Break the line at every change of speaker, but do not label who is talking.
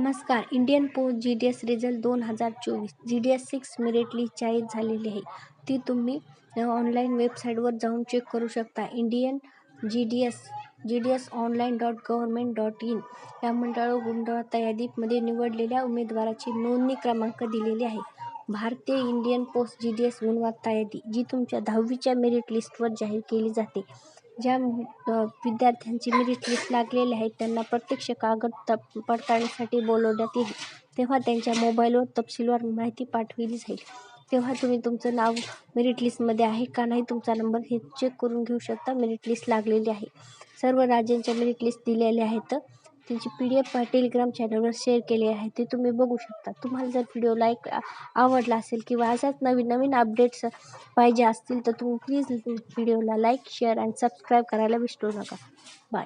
नमस्कार. Indian post G D S result दोन हजार चोवीस. G D S six merit list जाहीर झालेली आहे. ती तुम्ही ऑनलाईन वेबसाईटवर जाऊन चेक करू शकता. Indian G D S G D S online dot government dot in या मंडळ गुणवत्ता यादीमध्ये निवडलेल्या उमेदवाराची नोंदणी क्रमांक दिलेली आहे. भारतीय Indian post G D S गुणवत्ता यादी जी तुमच्या दहावीच्या मेरिट लिस्टवर जाहीर केली जाते. ज्या विद्यार्थ्यांची मेरिट लिस्ट लागलेली आहे त्यांना प्रत्यक्ष कागद तप पडताळणीसाठी बोलवण्यात येईल. तेव्हा त्यांच्या मोबाईलवर तपशीलवार माहिती पाठविली जाईल. तेव्हा तुम्ही तुमचं नाव मेरिट लिस्टमध्ये आहे का नाही तुमचा नंबर हे चेक करून घेऊ शकता. मेरिट लिस्ट लागलेली आहे. सर्व राज्यांच्या मेरिट लिस्ट दिलेल्या आहेत. त्यांची पी डी एफ टेलिग्राम चॅनलवर शेअर केली आहे. ते तुम्ही बघू शकता. तुम्हाला जर व्हिडिओ लाईक आवडला असेल किंवा अशाच नवीन नवीन अपडेट्स पाहिजे असतील तर तुम्ही प्लीज व्हिडिओला लाईक शेअर अँड सबस्क्राईब करायला विसरू नका. बाय